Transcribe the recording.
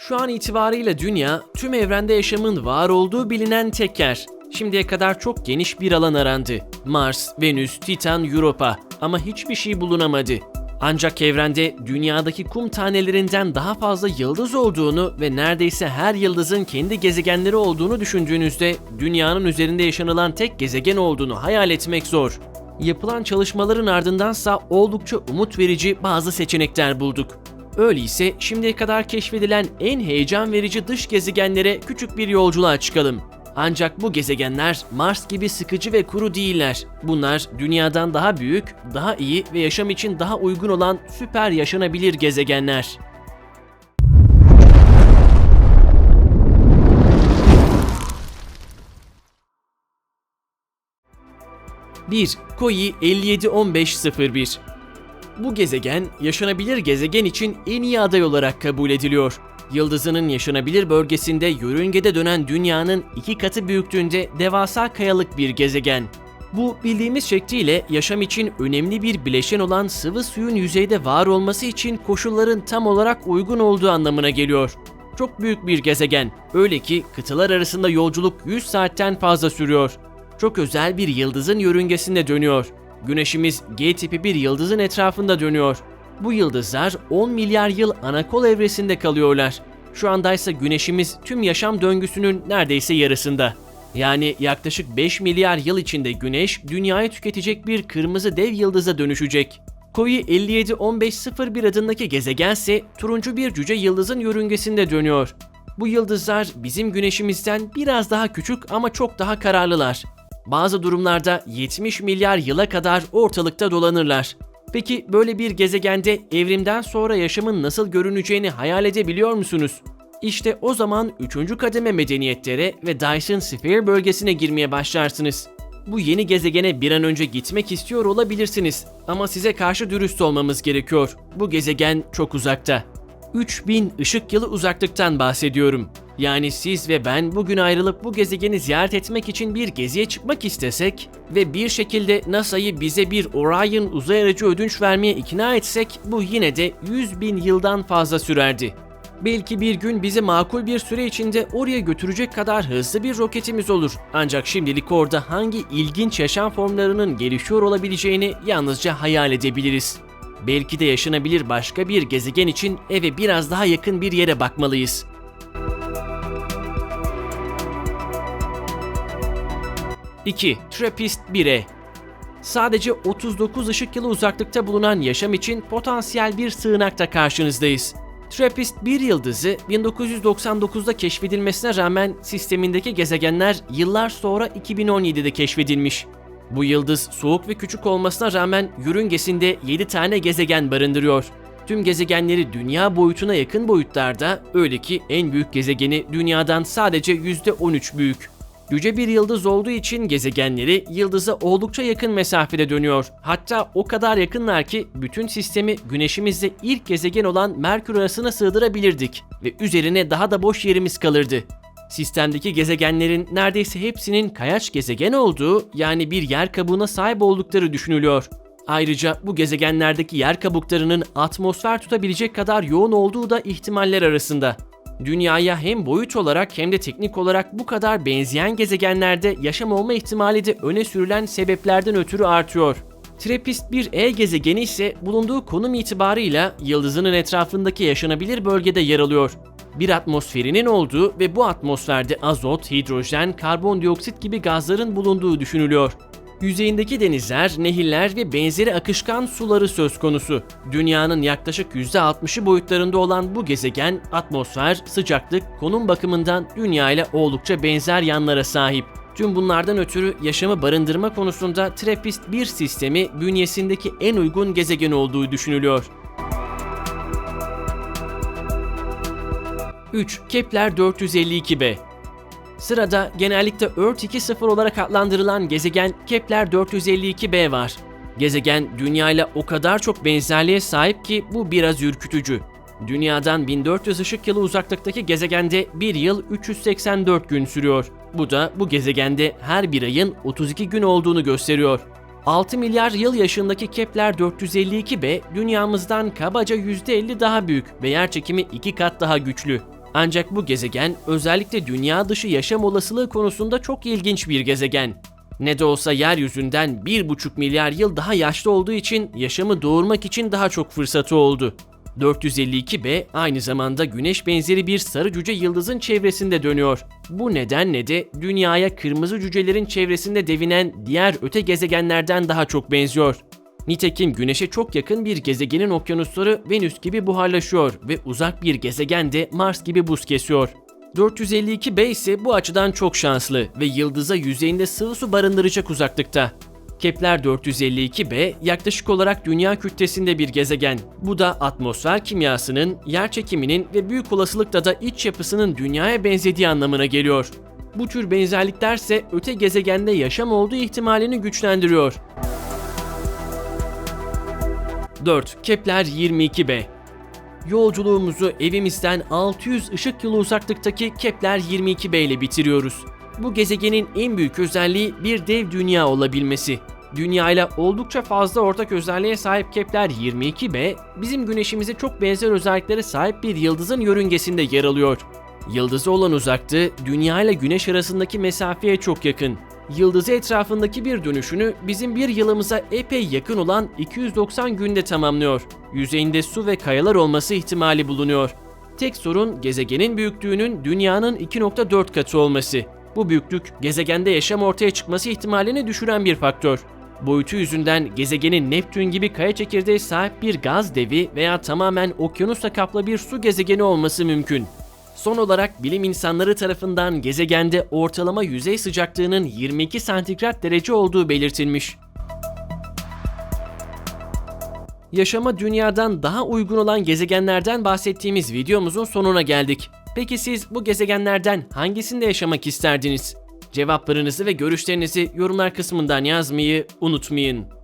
Şu an itibarıyla dünya, tüm evrende yaşamın var olduğu bilinen tek yer. Şimdiye kadar çok geniş bir alan arandı. Mars, Venüs, Titan, Europa ama hiçbir şey bulunamadı. Ancak evrende dünyadaki kum tanelerinden daha fazla yıldız olduğunu ve neredeyse her yıldızın kendi gezegenleri olduğunu düşündüğünüzde dünyanın üzerinde yaşanılan tek gezegen olduğunu hayal etmek zor. Yapılan çalışmaların ardındansa oldukça umut verici bazı seçenekler bulduk. Öyleyse şimdiye kadar keşfedilen en heyecan verici dış gezegenlere küçük bir yolculuğa çıkalım. Ancak bu gezegenler Mars gibi sıkıcı ve kuru değiller. Bunlar dünyadan daha büyük, daha iyi ve yaşam için daha uygun olan süper yaşanabilir gezegenler. Bir Koi 571501 Bu gezegen, yaşanabilir gezegen için en iyi aday olarak kabul ediliyor. Yıldızının yaşanabilir bölgesinde yörüngede dönen dünyanın iki katı büyüklüğünde devasa kayalık bir gezegen. Bu bildiğimiz şekliyle yaşam için önemli bir bileşen olan sıvı suyun yüzeyde var olması için koşulların tam olarak uygun olduğu anlamına geliyor. Çok büyük bir gezegen. Öyle ki kıtalar arasında yolculuk 100 saatten fazla sürüyor. Çok özel bir yıldızın yörüngesinde dönüyor. Güneşimiz G tipi bir yıldızın etrafında dönüyor. Bu yıldızlar 10 milyar yıl anakol evresinde kalıyorlar. Şu andaysa güneşimiz tüm yaşam döngüsünün neredeyse yarısında. Yani yaklaşık 5 milyar yıl içinde güneş dünyayı tüketecek bir kırmızı dev yıldıza dönüşecek. Koi 571501 adındaki gezegense turuncu bir cüce yıldızın yörüngesinde dönüyor. Bu yıldızlar bizim güneşimizden biraz daha küçük ama çok daha kararlılar. Bazı durumlarda 70 milyar yıla kadar ortalıkta dolanırlar. Peki böyle bir gezegende evrimden sonra yaşamın nasıl görüneceğini hayal edebiliyor musunuz? İşte o zaman 3. kademe medeniyetlere ve Dyson Sphere bölgesine girmeye başlarsınız. Bu yeni gezegene bir an önce gitmek istiyor olabilirsiniz ama size karşı dürüst olmamız gerekiyor. Bu gezegen çok uzakta. 3000 ışık yılı uzaklıktan bahsediyorum. Yani siz ve ben bugün ayrılıp bu gezegeni ziyaret etmek için bir geziye çıkmak istesek ve bir şekilde NASA'yı bize bir Orion uzay aracı ödünç vermeye ikna etsek bu yine de 100 bin yıldan fazla sürerdi. Belki bir gün bizi makul bir süre içinde oraya götürecek kadar hızlı bir roketimiz olur. Ancak şimdilik orada hangi ilginç yaşam formlarının gelişiyor olabileceğini yalnızca hayal edebiliriz. Belki de yaşanabilir başka bir gezegen için eve biraz daha yakın bir yere bakmalıyız. 2. Trappist 1'e Sadece 39 ışık yılı uzaklıkta bulunan yaşam için potansiyel bir sığınakta karşınızdayız. Trappist 1 yıldızı 1999'da keşfedilmesine rağmen sistemindeki gezegenler yıllar sonra 2017'de keşfedilmiş. Bu yıldız soğuk ve küçük olmasına rağmen yörüngesinde 7 tane gezegen barındırıyor. Tüm gezegenleri dünya boyutuna yakın boyutlarda, öyle ki en büyük gezegeni dünyadan sadece %13 büyük. Yüce bir yıldız olduğu için gezegenleri yıldıza oldukça yakın mesafede dönüyor. Hatta o kadar yakınlar ki bütün sistemi güneşimizde ilk gezegen olan Merkür arasına sığdırabilirdik ve üzerine daha da boş yerimiz kalırdı. Sistemdeki gezegenlerin neredeyse hepsinin kayaç gezegen olduğu yani bir yer kabuğuna sahip oldukları düşünülüyor. Ayrıca bu gezegenlerdeki yer kabuklarının atmosfer tutabilecek kadar yoğun olduğu da ihtimaller arasında. Dünyaya hem boyut olarak hem de teknik olarak bu kadar benzeyen gezegenlerde yaşam olma ihtimali de öne sürülen sebeplerden ötürü artıyor. Trappist bir E gezegeni ise bulunduğu konum itibarıyla yıldızının etrafındaki yaşanabilir bölgede yer alıyor. Bir atmosferinin olduğu ve bu atmosferde azot, hidrojen, karbondioksit gibi gazların bulunduğu düşünülüyor. Yüzeyindeki denizler, nehirler ve benzeri akışkan suları söz konusu. Dünyanın yaklaşık %60'ı boyutlarında olan bu gezegen, atmosfer, sıcaklık, konum bakımından Dünya ile oldukça benzer yanlara sahip. Tüm bunlardan ötürü yaşamı barındırma konusunda Trappist 1 sistemi bünyesindeki en uygun gezegen olduğu düşünülüyor. 3. Kepler 452b Sırada genellikle Earth 2.0 olarak adlandırılan gezegen Kepler 452b var. Gezegen Dünya ile o kadar çok benzerliğe sahip ki bu biraz ürkütücü. Dünyadan 1400 ışık yılı uzaklıktaki gezegende bir yıl 384 gün sürüyor. Bu da bu gezegende her bir ayın 32 gün olduğunu gösteriyor. 6 milyar yıl yaşındaki Kepler 452b dünyamızdan kabaca %50 daha büyük ve yerçekimi 2 kat daha güçlü. Ancak bu gezegen özellikle dünya dışı yaşam olasılığı konusunda çok ilginç bir gezegen. Ne de olsa yeryüzünden 1,5 milyar yıl daha yaşlı olduğu için yaşamı doğurmak için daha çok fırsatı oldu. 452b aynı zamanda güneş benzeri bir sarı cüce yıldızın çevresinde dönüyor. Bu nedenle de dünyaya kırmızı cücelerin çevresinde devinen diğer öte gezegenlerden daha çok benziyor. Nitekim Güneş'e çok yakın bir gezegenin okyanusları Venüs gibi buharlaşıyor ve uzak bir gezegen de Mars gibi buz kesiyor. 452b ise bu açıdan çok şanslı ve yıldıza yüzeyinde sıvı su barındıracak uzaklıkta. Kepler 452b yaklaşık olarak dünya kütlesinde bir gezegen. Bu da atmosfer kimyasının, yer çekiminin ve büyük olasılıkla da iç yapısının dünyaya benzediği anlamına geliyor. Bu tür benzerlikler ise öte gezegende yaşam olduğu ihtimalini güçlendiriyor. 4. Kepler 22b Yolculuğumuzu evimizden 600 ışık yılı uzaklıktaki Kepler 22b ile bitiriyoruz. Bu gezegenin en büyük özelliği bir dev dünya olabilmesi. Dünya ile oldukça fazla ortak özelliğe sahip Kepler 22b, bizim güneşimize çok benzer özelliklere sahip bir yıldızın yörüngesinde yer alıyor. Yıldızı olan uzaklığı Dünya ile Güneş arasındaki mesafeye çok yakın. Yıldızı etrafındaki bir dönüşünü bizim bir yılımıza epey yakın olan 290 günde tamamlıyor. Yüzeyinde su ve kayalar olması ihtimali bulunuyor. Tek sorun gezegenin büyüklüğünün dünyanın 2.4 katı olması. Bu büyüklük gezegende yaşam ortaya çıkması ihtimalini düşüren bir faktör. Boyutu yüzünden gezegenin Neptün gibi kaya çekirdeğe sahip bir gaz devi veya tamamen okyanusla kaplı bir su gezegeni olması mümkün. Son olarak bilim insanları tarafından gezegende ortalama yüzey sıcaklığının 22 santigrat derece olduğu belirtilmiş. Yaşama dünyadan daha uygun olan gezegenlerden bahsettiğimiz videomuzun sonuna geldik. Peki siz bu gezegenlerden hangisinde yaşamak isterdiniz? Cevaplarınızı ve görüşlerinizi yorumlar kısmından yazmayı unutmayın.